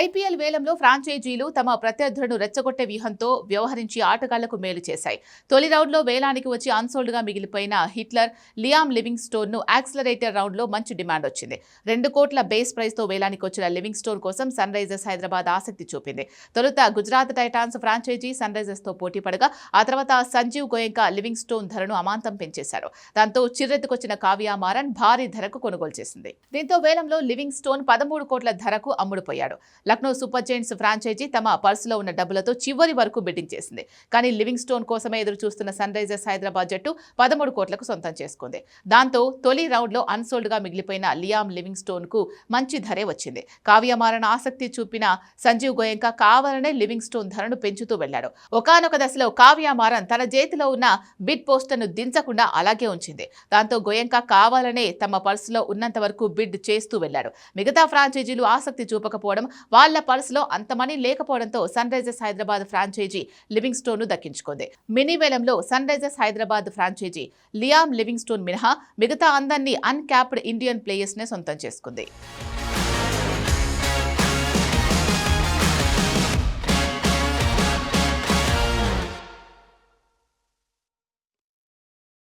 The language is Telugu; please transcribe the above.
ఐపీఎల్ వేలంలో ఫ్రాంచైజీలు తమ ప్రత్యర్థులను రెచ్చగొట్టే వ్యూహంతో వ్యవహరించి ఆటగాళ్ళకు మేలు చేశాయి. తొలి రౌండ్లో వేలానికి వచ్చి అన్సోల్డ్గా మిగిలిపోయిన హిట్లర్ లియామ్ లివింగ్ స్టోన్ను యాక్సిలరేటర్ రౌండ్లో మంచి డిమాండ్ వచ్చింది. రెండు కోట్ల బేస్ ప్రైస్తో వేలానికి వచ్చిన లివింగ్ స్టోన్ కోసం సన్ రైజర్స్ హైదరాబాద్ ఆసక్తి చూపింది. తొలుత గుజరాత్ టైటాన్స్ ఫ్రాంచైజీ సన్ రైజర్స్తో పోటీ పడగా ఆ తర్వాత సంజీవ్ గోయంక లివింగ్ స్టోన్ ధరను అమాంతం పెంచేశారు. దాంతో చిర్రెత్తుకొచ్చిన కావ్య మారన్ భారీ ధరకు కొనుగోలు చేసింది. దీంతో వేలంలో లివింగ్ స్టోన్ పదమూడు కోట్ల ధరకు అమ్ముడుపోయాడు. లక్నో సూపర్ జైంట్స్ ఫ్రాంచైజీ తమ పర్సులో ఉన్న డబ్బులతో చివరి వరకు బిడ్డింగ్ చేసింది. కానీ లివింగ్ స్టోన్ కోసమే ఎదురు చూస్తున్న సన్ రైజర్స్ హైదరాబాద్ జట్టు పదమూడు కోట్లకు సొంతం చేసుకుంది. దాంతో తొలి రౌండ్లో అన్సోల్డ్గా మిగిలిపోయిన లియామ్ లివింగ్ స్టోన్కు మంచి ధరే వచ్చింది. కావ్యమారణ ఆసక్తి చూపిన సంజీవ్ గోయంక కావాలనే లివింగ్ స్టోన్ ధరను పెంచుతూ వెళ్ళాడు ఒకానొక దశలో కావ్యమారన్ తన చేతిలో ఉన్న బిడ్ పోస్టర్ను దించకుండా అలాగే ఉంచింది. దాంతో గోయంక కావాలనే తమ పర్సులో ఉన్నంత వరకు బిడ్ చేస్తూ వెళ్ళాడు మిగతా ఫ్రాంచైజీలు ఆసక్తి చూపకపోవడం వాళ్ళ పర్సులో అంత మనీ లేకపోవడంతో సన్ రైజర్స్ హైదరాబాద్ ఫ్రాంచైజీ లివింగ్ స్టోన్ను దక్కించుకుంది. మినీ వేలంలో Sunrisers Hyderabad franchise Liam Livingstone మినహా మిగతా అందరినీ అన్క్యాప్డ్ ఇండియన్ ప్లేయర్స్ నే సొంతం చేసుకుంది.